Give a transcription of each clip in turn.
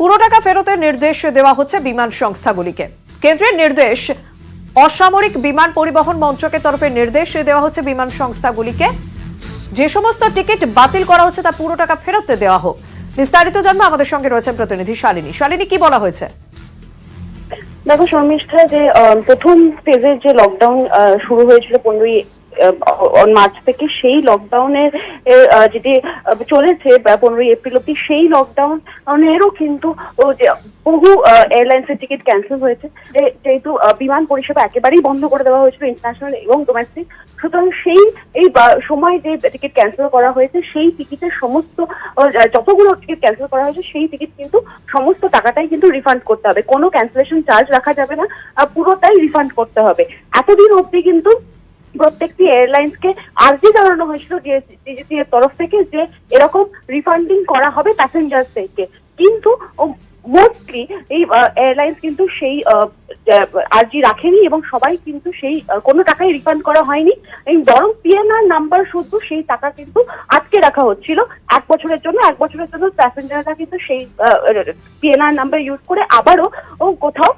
পুরো টাকা ফেরতের নির্দেশ দেওয়া হচ্ছে বিমান সংস্থাগুলিকে। কেন্দ্রের নির্দেশ, অসামরিক বিমান পরিবহন মন্ত্রকের তরফে নির্দেশ দেওয়া হচ্ছে বিমান সংস্থাগুলিকে। যে সমস্ত টিকিট বাতিল করা হচ্ছে তা পুরো টাকা ফেরত দেওয়া হোক। বিস্তারিত জানব আমাদের সঙ্গে রয়েছেন প্রতিনিধি শালিনী। শালিনী, কি বলা হয়েছে? দেখো শর্মিষ্ঠা, যে প্রথম ফেজের যে লকডাউন শুরু হয়েছিল পনেরোই মার্চ থেকে সেই লকডাউনের যেটি চলেছে পনেরোই এপ্রিল অব্দি সেই লকডাউনেরও কিন্তু, ও যে বহু এয়ারলাইন্সের টিকিট ক্যান্সেল হয়েছে। যেহেতু বিমান পরিষেবা একেবারেই বন্ধ করে দেওয়া হয়েছিল ইন্টারন্যাশনাল এবং ডোমেস্টিক সুতরাং সেই, এই সময় যে টিকিট ক্যান্সেল করা হয়েছে, সেই টিকিটের সমস্ত যতগুলো টিকিট ক্যান্সেল করা হয়েছে, সেই টিকিট কিন্তু সমস্ত টাকাটাই কিন্তু রিফান্ড করতে হবে। কোনো ক্যান্সেলেশন চার্জ রাখা যাবে না পুরোটাই রিফান্ড করতে হবে। এতদিন অবধি কিন্তু প্রত্যেকটি এয়ারলাইন্স কে আর্জি জানানো হয়েছিল ডিজিসি এর তরফ থেকে যে এরকম রিফান্ডিং করা হবে প্যাসেঞ্জারদেরকে কিন্তু মোস্টলি এই এয়ারলাইন্স কিন্তু সেই আর্জি রাখেনি এবং সবাই কিন্তু সেই কোনো টাকাই রিফান্ড করা হয়নি। বরং পিএনআর নাম্বার শুধু সেই টাকা কিন্তু আটকে রাখা হচ্ছিল। এক বছরের জন্য, এক বছরের জন্য প্যাসেঞ্জাররা কিন্তু সেই পিএনআর নাম্বার ইউজ করে আবারও কোথাও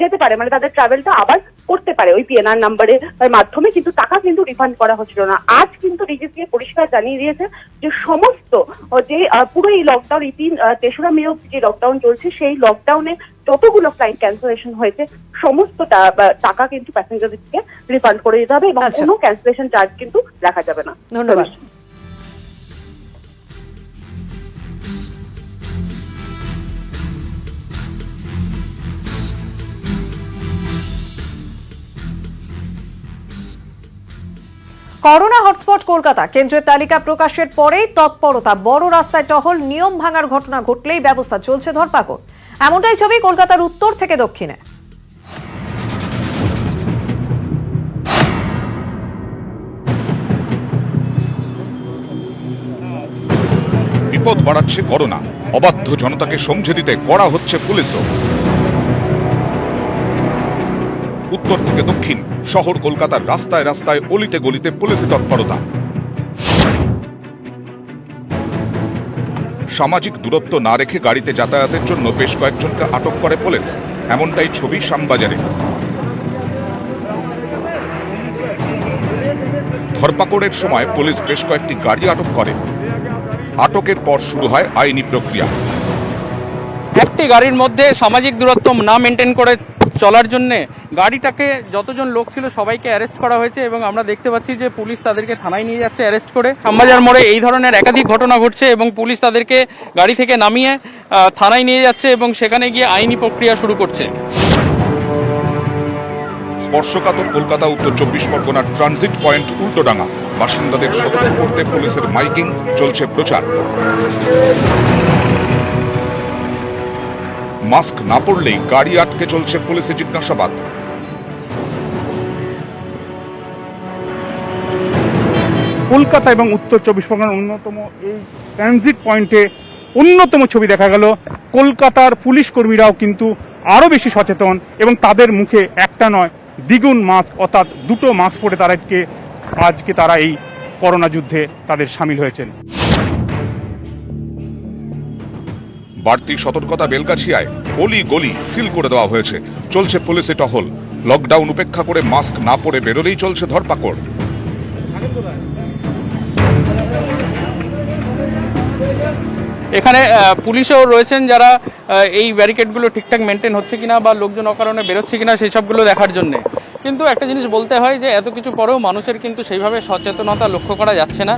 যেতে পারে। মানে তাদের ট্রাভেলটা আবার করতে পারে ওই পিএনআর নাম্বারের মাধ্যমে কিন্তু টাকা কিন্তু রিফান্ড করা হচ্ছিল না। আজ কিন্তু ডিজিসিএ পরিষ্কার জানিয়ে দিয়েছে যে সমস্ত যে পুরো এই লকডাউন এই তিন তেসরা মে অবধি যে লকডাউন চলছে, সেই লকডাউনে যতগুলো ফ্লাইট ক্যান্সেলেশন হয়েছে সমস্ত টাকা কিন্তু প্যাসেঞ্জারদেরকে রিফান্ড করে দিতে হবে এবং আচ্ছা। কোনো ক্যান্সেলেশন চার্জ কিন্তু রাখা যাবে না। ধন্যবাদ। করোনা হটস্পট কলকাতা কেন্দ্রের তালিকা প্রকাশের পরেই তৎপরতা বড় রাস্তায় টহল নিয়ম ভাঙার ঘটনা ঘটলেই ব্যবস্থা চলছে ধরপাকড়। এমনটাই ছবি কলকাতার উত্তর থেকে দক্ষিণে। বিপদ বাড়াচ্ছে করোনা। অবাধ্য জনতাকে সমঝে দিতে করা হচ্ছে পুলিশও। উত্তর থেকে দক্ষিণ, শহর কলকাতার রাস্তায় রাস্তায় অলিতে গলিতে পুলিশি তৎপরতা। সামাজিক দূরত্ব না রেখে গাড়িতে যাতায়াতের জন্য বেশ কয়েকজনকে আটক করে পুলিশ। এমনটাই ছবি শ্যামবাজারে। ধরপাকড়ের সময় পুলিশ বেশ কয়েকটি গাড়ি আটক করে। আটকের পর শুরু হয় আইনি প্রক্রিয়া। একটি গাড়ির মধ্যে সামাজিক দূরত্ব না মেনটেন করে চলার জন্য গাড়িটাকে যতজন লোক ছিল সবাইকে অ্যারেস্ট করা হয়েছে এবং আমরা দেখতে পাচ্ছি যে পুলিশ তাদেরকে থানায় নিয়ে যাচ্ছে, অ্যারেস্ট করে। শ্যামবাজার মোড়ে এই ধরনের একাধিক ঘটনা ঘটছে এবং পুলিশ তাদেরকে গাড়ি থেকে নামিয়ে থানায় নিয়ে যাচ্ছে এবং সেখানে গিয়ে আইনি প্রক্রিয়া শুরু করছে। স্পর্শকাতর কলকাতা, উত্তর চব্বিশ পরগনার ট্রানজিট পয়েন্ট উল্টোডাঙ্গা। বাসিন্দাদের সতর্ক করতে পুলিশের মাইকিং চলছে প্রচার। মাস্ক না পরলেই গাড়ি আটকে চলছে পুলিশে জিজ্ঞাসাবাদ। কলকাতা এবং উত্তর চব্বিশ পরগনার অন্যতম এই ট্রানজিট পয়েন্টে অন্যতম ছবি দেখা গেল। কলকাতার পুলিশ কর্মীরাও কিন্তু আরও বেশি সচেতন এবং তাদের মুখে একটা নয়, দ্বিগুণ মাস্ক, অর্থাৎ দুটো মাস্ক পরে তারা আজকে আজকে তারা এই করোনা যুদ্ধে তাদের সামিল হয়েছেন। বাড়তি সতর্কতা বেলগাছিয়ায় অলি গলি সিল করে দেওয়া হয়েছে। চলছে পুলিশে টহল। লকডাউন উপেক্ষা করে মাস্ক না পরে বেরোলেই চলছে ধরপাকড়। এখানে পুলিশও রয়েছেন যারা এই ব্যারিকেডগুলো ঠিকঠাক মেনটেন হচ্ছে কিনা বা লোকজন অকারণে বেরোচ্ছে কিনা সেই সবগুলো দেখার জন্য। কিন্তু একটা জিনিস বলতে হয় যে, এত কিছু পরেও মানুষের কিন্তু সেইভাবে সচেতনতা লক্ষ্য করা যাচ্ছে না।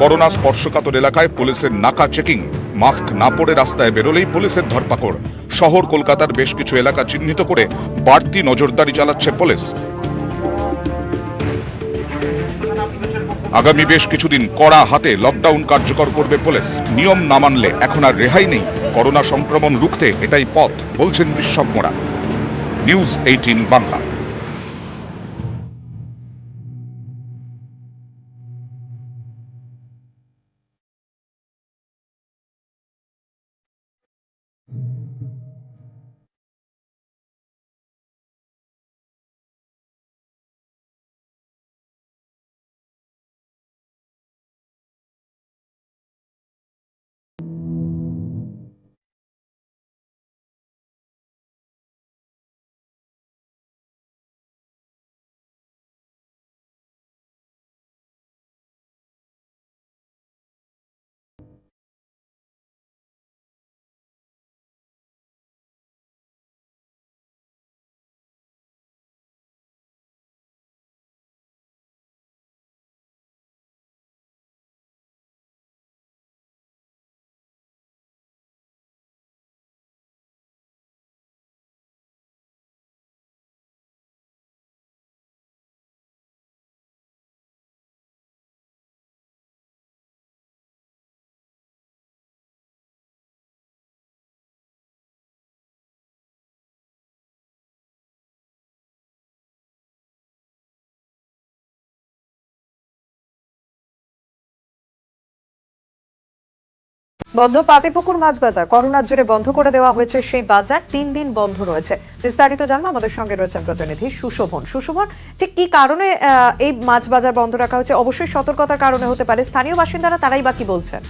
করোনা স্পর্শকাতর এলাকায় পুলিশের নাকা চেকিং। মাস্ক না পরে রাস্তায় বেরোলেই পুলিশের ধরপাকড়। শহর কলকাতার বেশ কিছু এলাকা চিহ্নিত করে বাড়তি নজরদারি চালাচ্ছে পুলিশ। আগামী বেশ কিছুদিন কড়া হাতে লকডাউন কার্যকর করবে পুলিশ। নিয়ম না মানলে এখন আর রেহাই নেই। করোনা সংক্রমণ রুখতে এটাই পথ, বলছেন বিশ্বজ্ঞরা নিউজ এইটিন বাংলা। বন্ধ পাতিপুকুর মাছ বাজার করোনার জোরে বন্ধ করে দেওয়া হয়েছে সেই বাজার। তিন দিন বন্ধ রয়েছে। বিস্তারিত জানব। আমাদের সঙ্গে রয়েছেন প্রতিনিধি সুশোভন। সুশোভন, ঠিক কি কারণে এই মাছ বাজার বন্ধ রাখা হয়েছে? অবশ্যই সতর্কতার কারণে হতে পারে। স্থানীয় বাসিন্দারা তারাই বা কি বলছেন?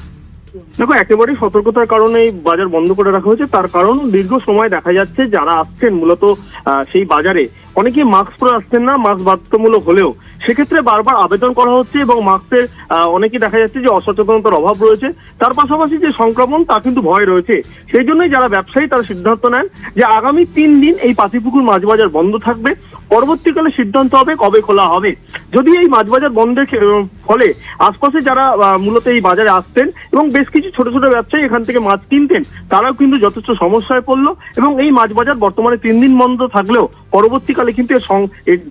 দেখো, একেবারেই সতর্কতার কারণে এই বাজার বন্ধ করে রাখা হয়েছে। তার কারণ দীর্ঘ সময় দেখা যাচ্ছে যারা আসছেন, মূলত সেই বাজারে, অনেকেই মাস্ক পরে আসছেন না, মাস্ক বাধ্যতামূলক হলেও। সেক্ষেত্রে বারবার আবেদন করা হচ্ছে এবং মাস্কের অনেকেই দেখা যাচ্ছে যে অসচেতনতার অভাব রয়েছে। তার পাশাপাশি যে সংক্রমণ তা কিন্তু ভয় রয়েছে। সেই জন্যই যারা ব্যবসায়ী, তারা সিদ্ধান্ত নেন যে আগামী তিন দিন এই পাতিপুকুর মাছ বাজার বন্ধ থাকবে। পরবর্তীকালে সিদ্ধান্ত হবে কবে খোলা হবে। যদি এই মাছ বাজার বন্ধের ফলে আশপাশে যারা মূলত এই বাজারে আসতেন এবং বেশ কিছু ছোট ছোট ব্যবসায়ী এখান থেকে মাছ কিনতেন, তারাও কিন্তু যথেষ্ট সমস্যায় পড়ল এবং এই মাছ বাজার বর্তমানে তিন দিন বন্ধ থাকলেও পরবর্তীকালে কিন্তু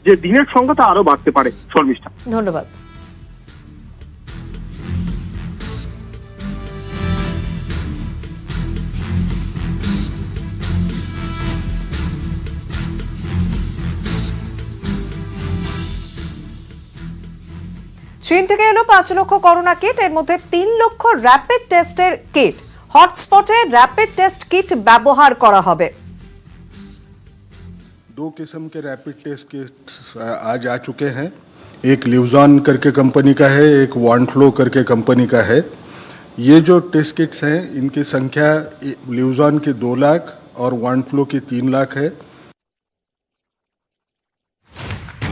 যে দিনের সংখ্যা তা আরও বাড়তে পারে। শর্মিষ্ঠা। ধন্যবাদ। চীন থেকে এলো পাঁচ লক্ষ করোনা কিট এর মধ্যে তিন লক্ষ র্যাপিড টেস্টের কিট হটস্পটে র্যাপিড টেস্ট কিট ব্যবহার করা হবে दो किस्म के रैपिड टेस्ट किट्स आज आ चुके हैं एक लिवजॉन करके कंपनी का है एक वांटफ्लो करके कंपनी का है ये जो टेस्ट किट्स हैं इनकी संख्या लिवजॉन की दो लाख और वांटफ्लो की तीन लाख है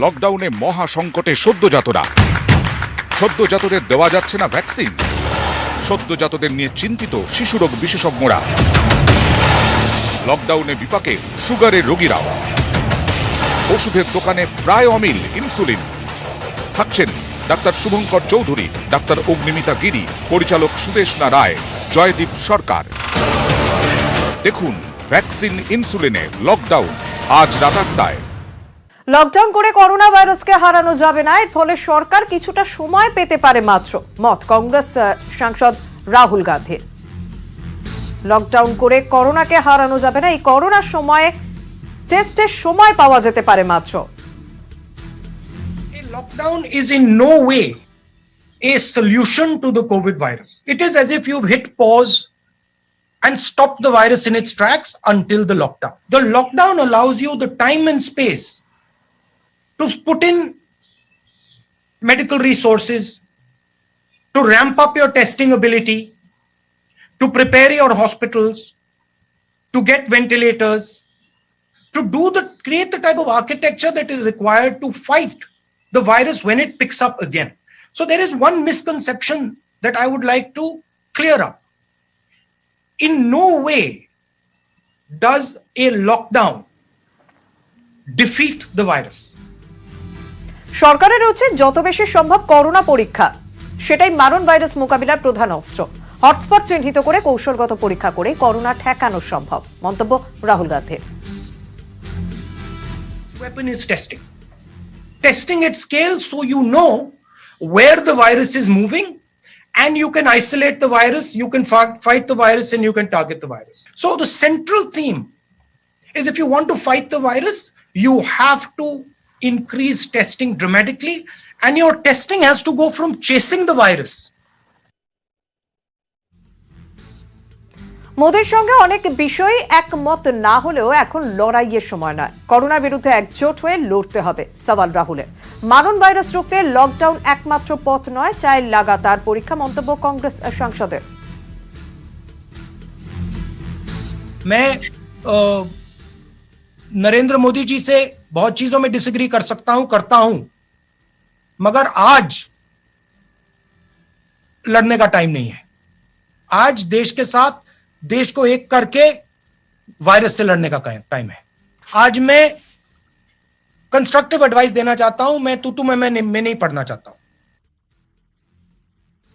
লকডাউনে মহা সংকটে সদ্যজাতরা সদ্যজাতদের দেওয়া যাচ্ছে না ভ্যাকসিন। সদ্যজাতদের নিয়ে চিন্তিত শিশুরোগ বিশেষজ্ঞরা। লকডাউনে বিপাকে সুগারের রোগীরাও। ওষুধের দোকানে প্রায় অমিল ইনসুলিন। থাকছেন ডাক্তার শুভঙ্কর চৌধুরী, ডাক্তার অগ্নিমিতা গিরি, পরিচালক সুদেশনা রায় জয়দীপ সরকার। দেখুন ভ্যাকসিন ইনসুলিনে লকডাউন আজ রাত আটটায়। লকডাউন করে করোনা ভাইরাসকে হারানো যাবে না এর ফলে সরকার কিছুটা সময় পেতে পারে মাত্র মত কংগ্রেস সাংসদ রাহুল গান্ধীর লকডাউন করে করোনাকে হারানো যাবে না এই করোনার সময়ে টেস্টের সময় পাওয়া যেতে পারে মাত্র lockdown is in no way a solution to the COVID virus. It is as if you've hit pause and stopped the virus in its tracks until the lockdown. The lockdown allows you the time and space to put in medical resources, to ramp up your testing ability, to prepare your hospitals, to get ventilators, to do the create the type of architecture that is required to fight the virus when it picks up again. So there is one misconception that I would like to clear up. In no way does a lockdown defeat the virus. সরকারের উচিত যত বেশি সম্ভব corona পরীক্ষা সেটাই মারণ virus মোকাবিলার প্রধান অস্ত্র হটস্পট চিহ্নিত করে কৌশলগত পরীক্ষা করে করোনা ঠেকানো সম্ভব মন্তব্য রাহুল গান্ধীর. Testing at scale so you know where the virus is moving and you can isolate the virus, you can fight the virus, and you can target the virus. So, the central theme is if you want to fight the virus, you have to increase testing dramatically, and your testing has to go from chasing the virus মোদীর সঙ্গে অনেক বিষয়ে একমত না হলেও এখন লড়াইয়ের সময় নয় করোনার বিরুদ্ধে একজোট হয়ে লড়তে হবে সওয়াল রাহুলের মারণ ভাইরাস রুখতে লকডাউন একমাত্র পথ নয় চাই লাগাতার পরীক্ষা মন্তব্য কংগ্রেস সাংসদের मैं अ, नरेंद्र मोदी जी से बहुत चीज़ों में डिसग्री कर सकता हूँ, करता हूँ, मगर आज लड़ने का टाइम नहीं है। आज देश के साथ, देश को एक करके वायरस से लड़ने का टाइम है। आज मैं कंस्ट्रक्टिव एडवाइस देना चाहता हूँ, मैं तू तू मैं मैं मैं नहीं पढ़ना चाहता हूँ।